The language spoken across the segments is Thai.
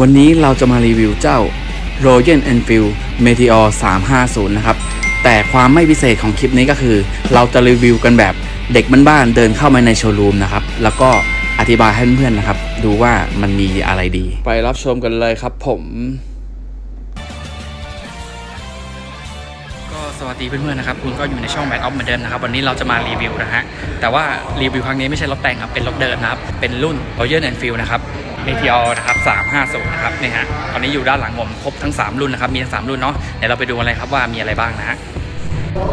วันนี้เราจะมารีวิวเจ้า Royal Enfield Meteor 350 นะครับ แต่ความไม่พิเศษของคลิปนี้ก็คือ เราจะรีวิวกันแบบเด็กบ้านๆเดินเข้ามาในโชว์รูมนะครับ แล้วก็อธิบายให้เพื่อนๆนะครับ ดูว่ามันมีอะไรดี ไปรับชมกันเลยครับผม ก็สวัสดีเพื่อนๆนะครับ คุณก็อยู่ในช่องแบ d ออฟเหมือนเดิมนะครับ วันนี้เราจะมารีวิวนะฮะ แต่ว่ารีวิวครั้งนี้ไม่ใช่รถแต่งครับ เป็นรถเดิมนะครับ เป็นรุ่น Royal Enfield นะครับ Meteor นะครับ350นะครับนี่ฮะตอนนี้อยู่ด้านหลังผมครบทั้ง 3 รุ่นนะครับมีทั้ง 3 รุ่นเนาะเดี๋ยวเราไปดูอะไรครับว่ามีอะไรบ้างนะฮะ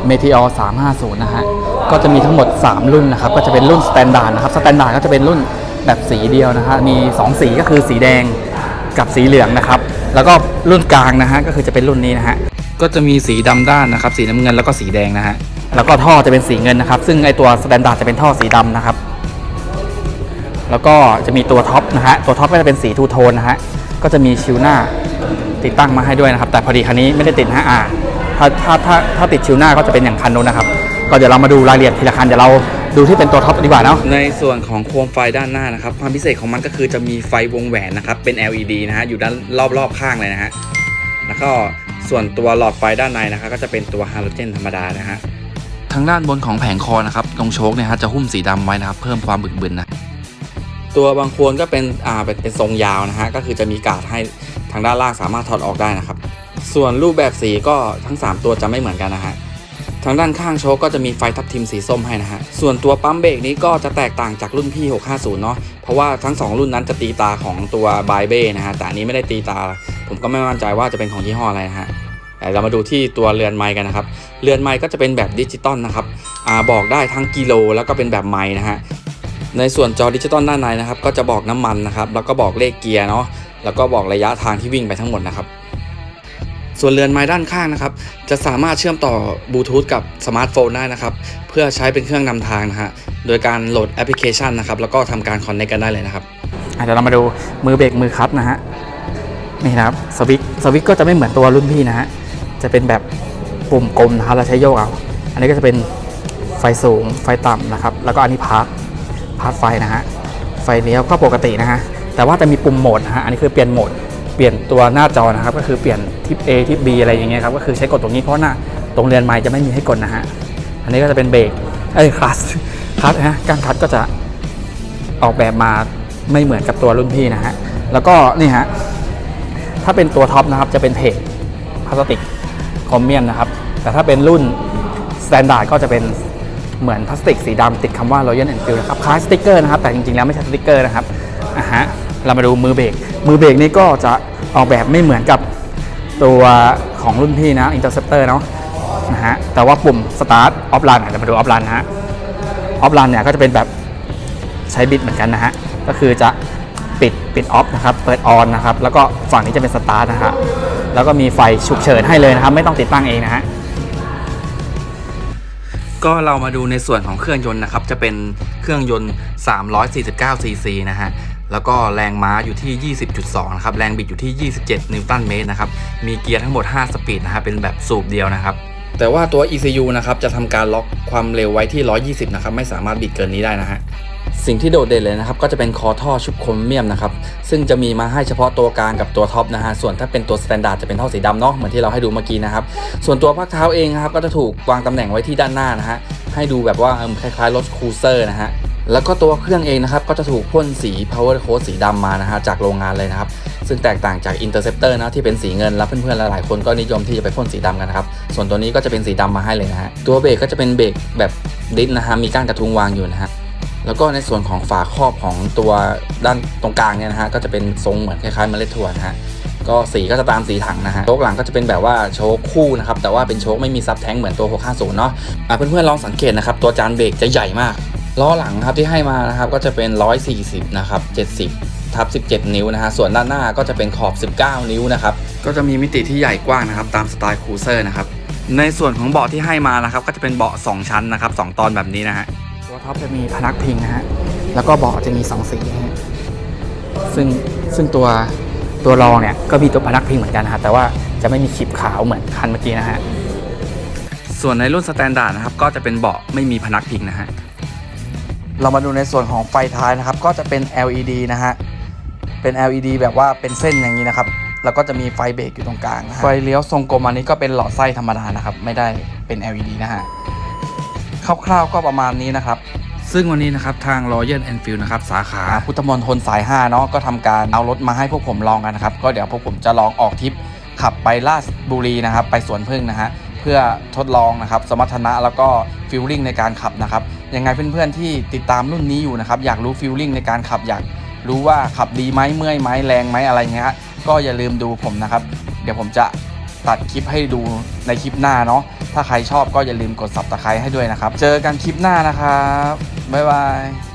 Meteor 350นะฮะก็จะมีทั้งหมด 3 รุ่นนะครับก็จะเป็นรุ่น Standard นะครับ Standard ก็จะเป็นรุ่นแบบสีเดียวนะฮะมี 2 สีก็คือสีแดงกับสีเหลืองนะครับ แล้วก็รุ่นกลางนะฮะก็คือจะเป็นรุ่นนี้นะฮะก็จะมีสีดำด้านนะครับ สีน้ำเงินแล้วก็สีแดงนะฮะแล้วก็ท่อจะเป็นสีเงินนะครับ ซึ่งไอตัว Standard จะเป็นท่อสีดำนะครับ แล้วก็จะมีตัวท็อปนะฮะ ตัวท็อปก็จะเป็นสีทูโทนนะฮะ ก็จะมีชิวหน้าติดตั้งมาให้ด้วยนะครับ แต่พอดีคันนี้ไม่ได้ติดนะฮะอ่าถ้าถ้าถ้าถ้าติดชิวหน้าก็จะเป็นอย่างคันนู้นนะครับ ก็เดี๋ยวเรามาดูรายละเอียดทีละคันเดี๋ยวเราดูที่เป็นตัวท็อปดีกว่าเนาะ ในส่วนของโคมไฟด้านหน้านะครับ ความพิเศษของมันก็คือจะมีไฟวงแหวนนะครับ เป็น LED นะฮะ อยู่ด้านรอบๆข้างเลยนะฮะ แล้วก็ส่วนตัวหลอดไฟด้านในนะครับก็จะเป็นตัวฮาโลเจนธรรมดานะฮะ ทางด้านบนของแผงคอนะครับตรงโชคเนี่ยฮะจะหุ้มสีดำไว้นะครับ เพิ่มความบึกบึนนะ ตัวบางควรก็เป็นอ่าเป็นเป็นทรงยาวนะฮะก็คือจะมีกาดให้ทางด้านล่างสามารถถอดออกได้นะครับ ส่วนรูปแบบสีก็ทั้ง 3 ตัวจะไม่เหมือนกันนะฮะทางด้านข้างโชคก็จะมีไฟทับทิมสีส้มให้นะฮะ ส่วนตัวปั๊มเบรกนี้ก็จะแตกต่างจากรุ่นพี่ 650 เนาะ เพราะว่าทั้ง 2 รุ่นนั้นจะตีตาของตัวบายเบ้นะฮะ แต่อันนี้ไม่ได้ตีตา ผมก็ไม่มั่นใจว่าจะเป็นของยี่ห้ออะไรนะฮะเรามาดูที่ตัวเรือนไม้กันนะครับ เรือนไม้ก็จะเป็นแบบดิจิตอลนะครับ อ่าบอกได้ทั้งกิโลแล้วก็เป็นแบบไม้นะฮะ ในส่วนจอดิจิตอลด้านในนะครับ ก็จะบอกน้ำมันนะครับ แล้วก็บอกเลขเกียร์เนาะแล้วก็บอกระยะทางที่วิ่งไปทั้งหมดนะครับ ส่วนเรือนไม้ด้านข้างนะครับ จะสามารถเชื่อมต่อบลูทูธกับสมาร์ทโฟนได้นะครับ เพื่อใช้เป็นเครื่องนำทางนะฮะโดยการโหลดแอปพลิเคชันนะครับ แล้วก็ทำการคอนเนคกันได้เลยนะครับเดี๋ยวเรามาดูมือเบรกมือคลัตช์นะฮะนี่นะครับสวิตสวิตก็จะไม่เหมือนตัวรุ่นพี่นะฮะจะเป็นแบบปุ่มกลมนะครับเราใช้โยกเอาอันนี้ก็จะเป็นไฟสูงไฟต่ำนะครับ แล้วก็อันนี้พาร์ท พาร์ทไฟนะฮะ ไฟเลี้ยวก็ปกตินะฮะ แต่ว่าจะมีปุ่มโหมดนะฮะ อันนี้คือเปลี่ยนโหมด เปลี่ยนตัวหน้าจอนะครับ ก็คือเปลี่ยนทิป A ทิป B อะไรอย่างเงี้ยครับ ก็คือใช้กดตรงนี้เพราะหน้าตรงเรือนไม้จะไม่มีให้กดนะฮะ อันนี้ก็จะเป็นเบรกเอ้คลัสคลัสนะฮะ การคลัสก็จะออกแบบมาไม่เหมือนกับตัวรุ่นพี่นะฮะ แล้วก็นี่ฮะ ถ้าเป็นตัวท็อปนะครับจะเป็นเพจพลาสติกคอมเมียมนะครับ แต่ถ้าเป็นรุ่นสแตนดาร์ดก็จะเป็น เหมือนพลาสติกสีดำติดคำว่า Royal Enfield นะครับคล้ายสติกเกอร์นะครับ แต่จริงๆแล้วไม่ใช่สติกเกอร์นะครับอะฮะเรามาดูมือเบรกมือเบรกนี่ก็จะออกแบบไม่เหมือนกับตัวของรุ่นพี่นะ Interceptor เนาะนะฮะแต่ว่าปุ่ม Start Off Run เดี๋ยวมาดู Off Run นะฮะ Off Run เนี่ยก็จะเป็นแบบใช้บิดเหมือนกันนะฮะก็คือจะปิดปิดออฟนะครับเปิดออนนะครับแล้วก็ฝั่งนี้จะเป็นสตาร์ทนะฮะแล้วก็มีไฟฉุกเฉินให้เลยนะครับไม่ต้องติดตั้งเองนะฮะ ก็เรามาดูในส่วนของเครื่องยนต์นะครับ จะเป็นเครื่องยนต์ 349 ซีซีนะฮะ แล้วก็แรงม้าอยู่ที่ 20.2 นะครับ แรงบิดอยู่ที่ 27 นิวตันเมตรนะครับ มีเกียร์ทั้งหมด 5 สปีดนะฮะ เป็นแบบสูบเดียวนะครับ แต่ว่าตัว ECU นะครับ จะทำการล็อกความเร็วไว้ที่ 120 นะครับ ไม่สามารถบิดเกินนี้ได้นะฮะ สิ่งที่โดดเด่นเลยนะครับก็จะเป็นคอท่อชุบโครเมียมนะครับซึ่งจะมีมาให้เฉพาะตัวกลางกับตัวท็อปนะฮะส่วนถ้าเป็นตัวสแตนดาร์ดจะเป็นท่อสีดำเนาะเหมือนที่เราให้ดูเมื่อกี้นะครับส่วนตัวพักเท้าเองนะครับก็จะถูกวางตำแหน่งไว้ที่ด้านหน้านะฮะให้ดูแบบว่าคล้ายๆรถครูเซอร์นะฮะแล้วก็ตัวเครื่องเองนะครับก็จะถูกพ่นสี power coat สีดำมานะฮะจากโรงงานเลยนะครับซึ่งแตกต่างจาก Interceptor นะที่เป็นสีเงินแล้วเพื่อนๆหลายๆคนก็นิยมที่จะไปพ่นสีดำกันนะครับส่วนตัวนี้ก็จะเป็นสีดำมาให้เลยนะฮะตัวเบรกก็จะเป็นเบรกแบบดิสนะฮะมีก้านกระทุงวางอยู่นะฮะ แล้วก็ในส่วนของฝาครอบของตัวด้านตรงกลางเนี่ยนะฮะก็จะเป็นทรงเหมือนคล้ายๆเมล็ดถั่วนะฮะก็สีก็จะตามสีถังนะฮะโชคหลังก็จะเป็นแบบว่าโชคคู่นะครับแต่ว่าเป็นโชคไม่มีซับแท้งเหมือนตัว 650 เนาะอะเพื่อนๆลองสังเกตนะครับตัวจานเบรกจะใหญ่มากล้อหลังครับที่ให้มานะครับก็จะเป็น 140 นะครับ 70 ทับ 17 นิ้วนะฮะ ส่วนด้านหน้าก็จะเป็นขอบ 19 นิ้วนะครับ ก็จะมีมิติที่ใหญ่กว้างนะครับ ตามสไตล์ครูเซอร์นะครับ ในส่วนของเบาะที่ให้มานะครับ ก็จะเป็นเบาะสองชั้นนะครับสองตอนแบบนี้นะฮะ ตัวท็อปจะมีพนักพิงนะฮะ แล้วก็เบาะจะมีสองสีนะฮะ ซึ่งซึ่งตัวตัวรองเนี่ยก็มีตัวพนักพิงเหมือนกันนะฮะ แต่ว่าจะไม่มีขีบขาวเหมือนคันเมื่อกี้นะฮะ ส่วนในรุ่นสแตนดาร์ดนะครับก็จะเป็นเบาะไม่มีพนักพิงนะฮะ เรามาดูในส่วนของไฟท้ายนะครับ ก็จะเป็น LED นะฮะ เป็น LED แบบว่าเป็นเส้นอย่างนี้นะครับ แล้วก็จะมีไฟเบรกอยู่ตรงกลางนะฮะไฟเลี้ยวทรงกลมอันนี้ก็เป็นหลอดไส้ธรรมดานะครับ ไม่ได้เป็น LED นะฮะ คร่าวๆก็ประมาณนี้นะครับ ซึ่งวันนี้นะครับทาง Royal Enfield นะครับสาขาพุทธมณฑลสาย 5 เนาะก็ทำการเอารถมาให้พวกผมลองกันนะครับ ก็เดี๋ยวพวกผมจะลองออกทริปขับไปลาดบุรีนะครับ ไปสวนพึ่งนะฮะเพื่อทดลองนะครับสมรรถนะแล้วก็ฟิลลิ่งในการขับนะครับยังไงเพื่อนๆที่ติดตามรุ่นนี้อยู่นะครับอยากรู้ฟิลลิ่งในการขับอยากรู้ว่าขับดีไหมเมื่อยไหมแรงไหมอะไรเงี้ยฮะก็อย่าลืมดูผมนะครับ เดี๋ยวผมจะตัดคลิปให้ดูในคลิปหน้าเนาะ ถ้าใครชอบก็อย่าลืมกด subscribe ให้ด้วยนะครับ เจอกันคลิปหน้านะครับ บ๊ายบาย